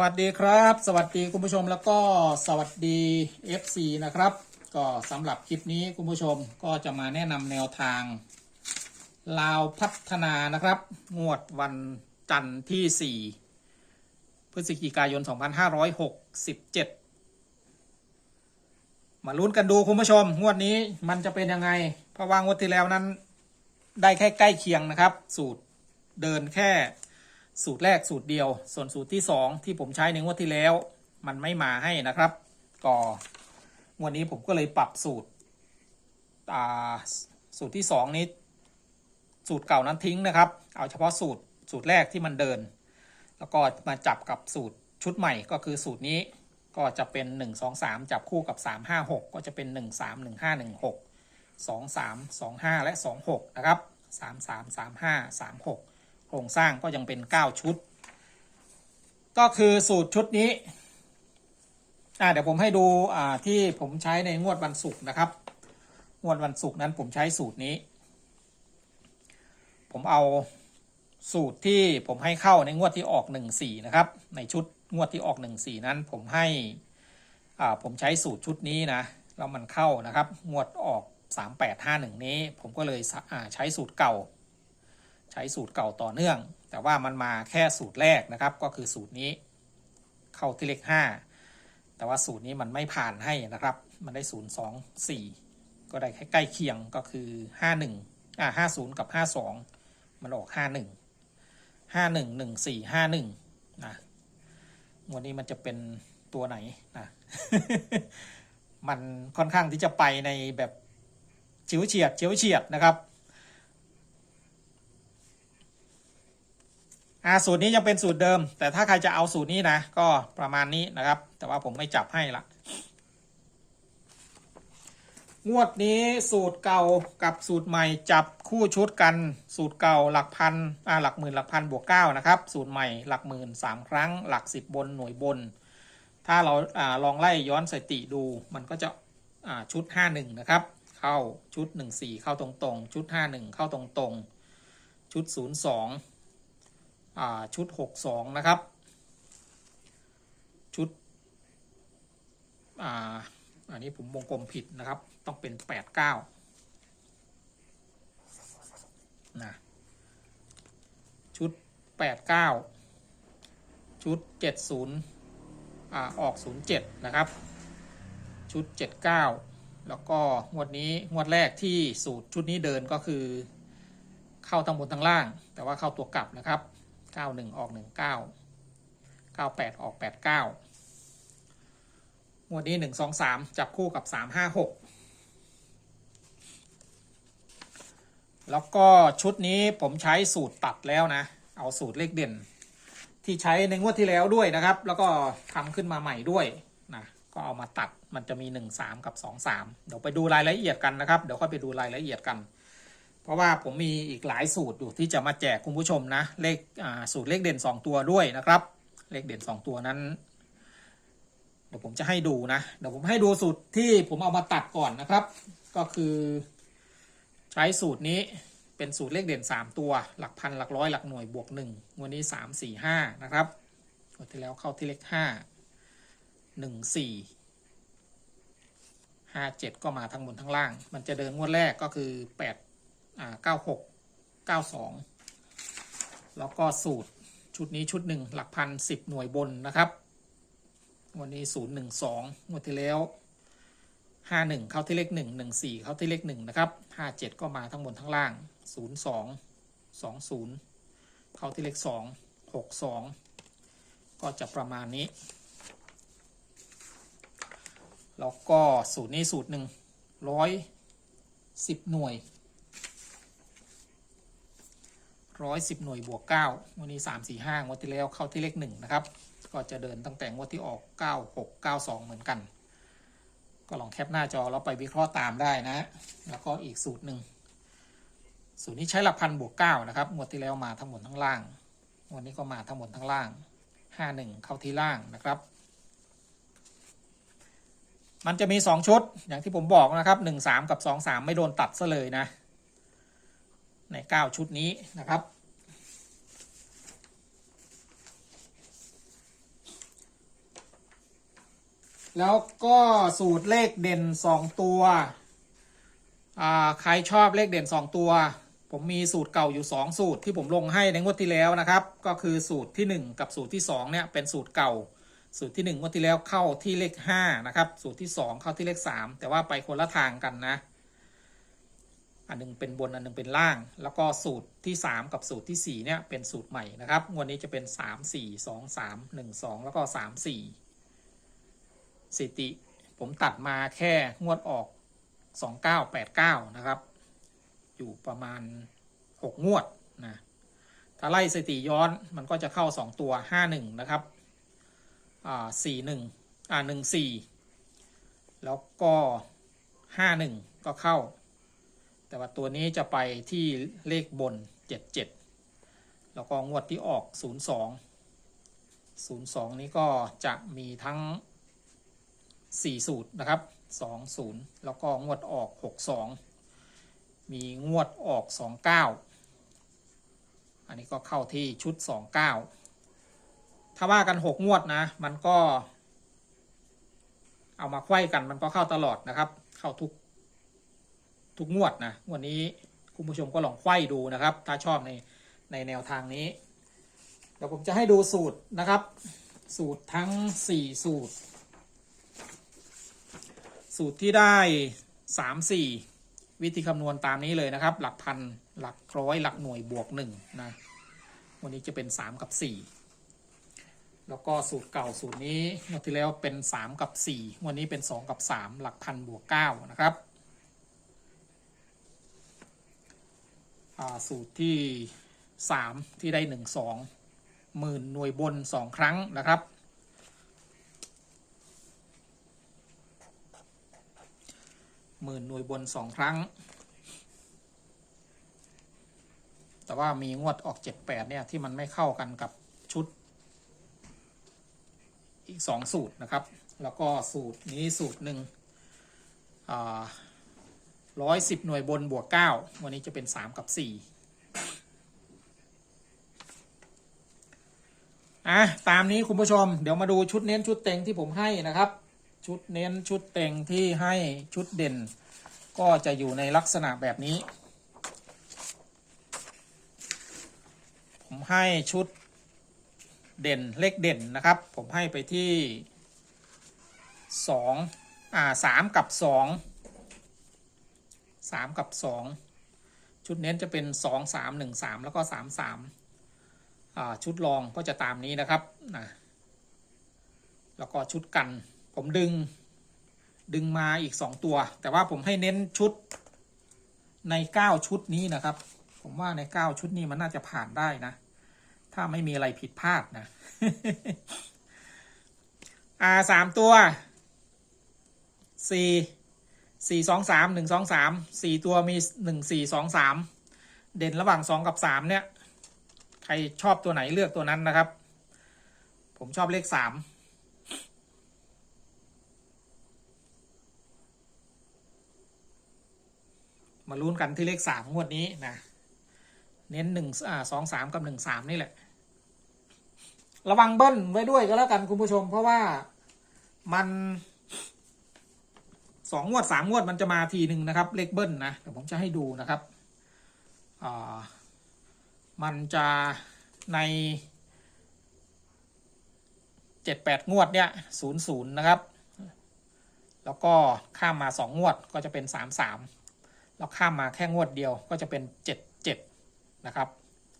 วัสดีครับ สวัสดีคุณผู้ชมแล้วก็สวัสดี FC นะครับ ก็สำหรับคลิปนี้คุณผู้ชมก็จะมาแนะนำแนวทาง ลาวพัฒนานะครับ งวดวันจันทร์ที่ 4 พฤศจิกายน 2567 มาลุ้นกันดูคุณผู้ชม งวดนี้มันจะเป็นยังไงเพราะว่างวดที่แล้วนั้น ได้แค่ใกล้เคียงนะครับ สูตรเดินแค่ สูตรแรกสูตรเดียว ส่วนสูตรที่สองที่ผมใช้ในงวดที่แล้ว มันไม่มาให้นะครับ ก็งวดนี้ผมก็เลยปรับสูตรอ่าสูตรที่สองนี้ สูตรเก่านั้นทิ้งนะครับ เอาเฉพาะสูตรสูตรแรกที่มันเดิน แล้วก็มาจับกับสูตรชุดใหม่ก็คือสูตรนี้ก็จะเป็น 1 2 3 จับคู่กับ 3 5 6 ก็จะเป็น 1 3 1 5 1 6 2 3 2 5 และ 2 6 นะครับ 3 3 3 5 3 6 โครงสร้างก็ยังเป็น 9 ชุด ก็คือสูตรชุดนี้เดี๋ยวผมให้ดูที่ผมใช้ในงวดวันศุกร์นะครับ งวดวันศุกร์นั้นผมใช้สูตรนี้ ผมเอาสูตรที่ผมให้เข้าในงวดที่ออก14นะครับ ในชุดงวดที่ออก14นั้น ผมให้ผมใช้สูตรชุดนี้นะแล้วมันเข้านะครับ งวดออก 3851 นี้ ผมก็เลยใช้สูตรเก่า ใช้สูตรเก่าต่อเนื่อง แต่ว่ามันมาแค่สูตรแรกนะครับ ก็คือสูตรนี้เข้าที่เลข 5 แต่ว่าสูตรนี้มันไม่ผ่านให้นะครับ มันได้ 0 2 4 ก็ได้ใกล้เคียงก็คือ 51อ่า50 กับ 52 มันออก 51 51 14 51นะวันนี้มันจะเป็นตัวไหนนะมันค่อนข้างที่จะไปในแบบชิวเฉียดเฉียวเฉียดนะครับ อ่าสูตรนี้ยังเป็นสูตรเดิม แต่ถ้าใครจะเอาสูตรนี้นะ ก็ประมาณนี้นะครับ แต่ว่าผมไม่จับให้ละงวดนี้สูตรเก่ากับสูตรใหม่จับคู่ชุดกัน สูตรเก่าหลักพันอ่าหลักหมื่นหลักพันบวกเก้านะครับ สูตรใหม่หลักหมื่นสามครั้ง หลักสิบบนหน่วยบน ถ้าเราอ่าลองไล่ย้อนสติดู มันก็จะอ่าชุดห้าหนึ่งนะครับ เข้าชุดหนึ่งสี่เข้าตรงๆ ชุดห้าหนึ่งเข้าตรงๆ ชุดศูนย์สอง ชุด 62 นะครับ ชุดอ่าอันนี้ผมวงกลมผิดนะครับ ต้องเป็น 89นะชุด 89 ชุด 70อ่าออก 07 นะครับ ชุด 79 แล้วก็งวดนี้งวดแรกที่สูตรชุดนี้เดินก็คือเข้าทั้งบนทั้งล่าง แต่ว่าเข้าตัวกลับนะครับ 91ออก19 98ออก89งวดนี้1 2 3จับคู่กับ3 5 6แล้วก็ชุดนี้ผมใช้สูตรตัดแล้วนะ เอาสูตรเลขเด่น ที่ใช้ในงวดที่แล้วด้วยนะครับ แล้วก็ทำขึ้นมาใหม่ด้วยนะก็เอามาตัดมันจะมี 1 3 กับ 2 3 เดี๋ยวไปดูรายละเอียดกันนะครับ เดี๋ยวค่อยไปดูรายละเอียดกัน เพราะว่าผมมีอีกหลายสูตรอยู่ที่จะมาแจกคุณผู้ชมนะ เลขสูตรเลขเด่น 2 ตัวด้วยนะครับ เลขเด่น 2 ตัวนั้น เดี๋ยวผมจะให้ดูนะ เดี๋ยวผมให้ดูสูตรที่ผมเอามาตัดก่อนนะครับ ก็คือ ใช้สูตรนี้เป็นสูตรเลขเด่น 3 ตัว หลักพันหลักร้อยหลักหน่วยบวก1วันนี้ 3 4 5 นะครับวันที่แล้วเข้าที่เลข 5 1 4 5 7 ก็มาทั้งบนทั้งล่าง มันจะเดินงวดแรกก็คือ 8 อ่า96 92แล้วก็สูตรชุดนี้ชุดหนึ่งหลักพันสิบหน่วยบนนะครับ วันนี้012งสองงวดที่แล้ว51เข้าที่เลข1 14เข้าที่เลข1นะครับ57ก็มาทั้งบนทั้งล่าง02 20เข้าที่เลข2 62ก็จะประมาณนี้ แล้วก็สูตรนี้สูตรหนึ่งร้อยสิบหน่วย ร้อยสิบหน่วยบวกเก้าวันนี้สามสี่ห้างวดที่แล้วเข้าที่เลขหนึ่งนะครับ ก็จะเดินตั้งแต่งวดที่ออกเก้าหกเก้าสองเหมือนกัน ก็ลองแคปหน้าจอแล้วไปวิเคราะห์ตามได้นะ แล้วก็อีกสูตรหนึ่งสูตรนี้ใช้หลักพันบวกเก้านะครับ งวดที่แล้วมาทั้งหมดทั้งล่าง วันนี้ก็มาทั้งหมดทั้งล่างห้าหนึ่งเข้าที่ล่างนะครับมันจะมีสองชุดอย่างที่ผมบอกนะครับหนึ่งสามกับสองสามไม่โดนตัดซะเลยนะ เก้าชุดนี้นะครับ แล้วก็สูตรเลขเด่นสองตัวใครชอบเลขเด่นสองตัว ผมมีสูตรเก่าอยู่สองสูตรที่ผมลงให้ในงวดที่แล้วนะครับ ก็คือสูตรที่หนึ่งกับสูตรที่สองเนี่ยเป็นสูตรเก่าสูตรที่หนึ่งงวดที่แล้วเข้าที่เลขห้านะครับ สูตรที่สองเข้าที่เลขสามแต่ว่าไปคนละทางกันนะ อันหนึงเป็นบนอันหนึงเป็นล่าง แล้วก็สูตรที่ 3 กับสูตรที่4เนี่ยเป็นสูตรใหม่นะครับงวดนี้จะเป็น 3 4 2 3 1 2 แล้วก็ 3 4 สิติ ผมตัดมาแค่งวดออก 2989 นะครับ อยู่ประมาณ 6 งวดนะถ้าไล่สติย้อนมันก็จะเข้า 2 ตัว 51 นะครับอ่า41อ่า14 แล้วก็ 51 ก็เข้า แต่ว่าตัวนี้จะไปที่เลขบน 77 แล้วก็งวดที่ออก 02 02 นี้ก็จะมีทั้ง 4 สูตรนะครับ 20 แล้วก็งวดออก 62 มีงวดออก 29 อันนี้ก็เข้าที่ชุด 29 ถ้าว่ากัน 6 งวดนะ มันก็ เอามาไขว้กันมันก็เข้าตลอดนะครับ เข้าทุก ทุกงวดนะงวดนี้คุณผู้ชมก็ลองไข้ดูนะครับ ถ้าชอบในในแนวทางนี้เดี๋ยวผมจะให้ดูสูตรนะครับ สูตรทั้ง 4 สูตร สูตรที่ได้ 3 4 วิธีคำนวณตามนี้เลยนะครับ หลักพันหลักร้อยหลักหน่วยบวก1นะวันนี้จะเป็น 3 กับ 4 แล้วก็สูตรเก่าสูตรนี้งวดที่แล้วเป็น 3 กับ4วันนี้เป็น 2 กับ 3 หลักพันบวก9นะครับ อ่า สูตรที่สามที่ได้หนึ่งสองหมื่นหน่วยบนสองครั้งนะครับ หมื่นหน่วยบนสองครั้ง แต่ว่ามีงวดออกเจ็ดแปดเนี่ย ที่มันไม่เข้ากันกับชุด อีกสองสูตรนะครับ แล้วก็สูตรนี้สูตรหนึ่งอ่า ร้อยสิบหน่วยบนบวกเก้าวันนี้จะเป็นสามกับสี่อะตามนี้คุณผู้ชม เดี๋ยวมาดูชุดเน้นชุดเต็งที่ผมให้นะครับ ชุดเน้นชุดเต็งที่ให้ชุดเด่น ก็จะอยู่ในลักษณะแบบนี้ ผมให้ชุดเด่นเลขเด่นนะครับ ผมให้ไปที่สองอ่าสามกับสอง สามกับสองชุดเน้นจะเป็นสองสามหนึ่งสามแล้วก็สามสามชุดรองก็จะตามนี้นะครับนะแล้วก็ชุดกัน ผมดึง ดึงมาอีกสองตัว แต่ว่าผมให้เน้นชุดในเก้าชุดนี้นะครับ ผมว่าในเก้าชุดนี้มันน่าจะผ่านได้นะ ถ้าไม่มีอะไรผิดพลาดนะอ่าสามตัวสี่ สี่สองสามหนึ่งสองสามสี่ตัวมีหนึ่งสี่สองสามเด่นระหว่างสองกับสามเนี่ย ใครชอบตัวไหนเลือกตัวนั้นนะครับ ผมชอบเลขสามมาลุ้นกันที่เลขสามงวดนี้นะ เน้นหนึ่งอ่าสองสามกับหนึ่งสามนี่แหละ ระวังเบิ้ลไว้ด้วยก็แล้วกันคุณผู้ชม เพราะว่ามัน สองงวดสามงวดมันจะมาทีหนึ่งนะครับ เลขเบิ้ลนะเดี๋ยวผมจะให้ดูนะครับมันจะในเจ็ดแปดงวดเนี่ยศูนย์ศูนย์นะครับ แล้วก็ข้ามมาสองงวดก็จะเป็นสามสามแล้วข้ามมาแค่งวดเดียวก็จะเป็นเจ็ดเจ็ดนะครับ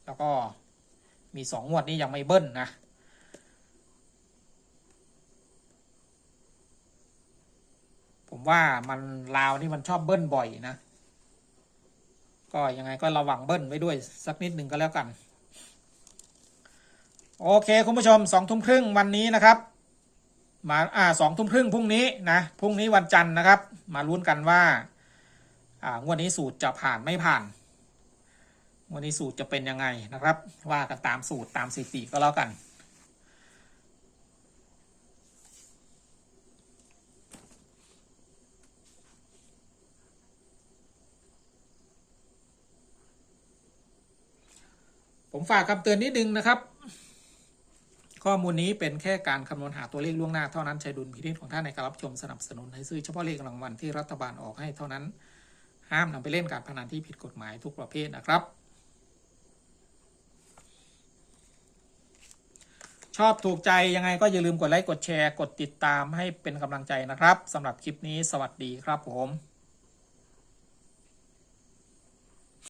แล้วก็มีสองงวดนี้ยังไม่เบิ้ลนะ ผม ว่ามันลาวนี่มันชอบเบิ้ลบ่อยนะ ก็ยังไงก็ระวังเบิ้ลไว้ด้วยสักนิดหนึ่งก็แล้วกัน โอเคคุณผู้ชมสองทุ่มครึ่งวันนี้นะครับมาอ่าสองทุ่มครึ่งพรุ่งนี้นะพรุ่งนี้วันจันทร์นะครับ มาลุ้นกันว่า อ่างวดนี้สูตรจะผ่านไม่ผ่านงวดนี้สูตรจะเป็นยังไงนะครับ ว่ากันตามสูตรตามสถิติก็แล้วกัน ผมฝากคำเตือนนิดนึงนะครับ ข้อมูลนี้เป็นแค่การคำนวณหาตัวเลขล่วงหน้าเท่านั้นใช้ดุลพินิจของท่านในการรับชมสนับสนุนให้ซื้อเฉพาะเลขรางวัลที่รัฐบาลออกให้เท่านั้น ห้ามนำไปเล่นการพนันที่ผิดกฎหมายทุกประเภทนะครับ ชอบถูกใจยังไงก็อย่าลืมกดไลค์กดแชร์กดติดตามให้เป็นกำลังใจนะครับสำหรับคลิปนี้สวัสดีครับผม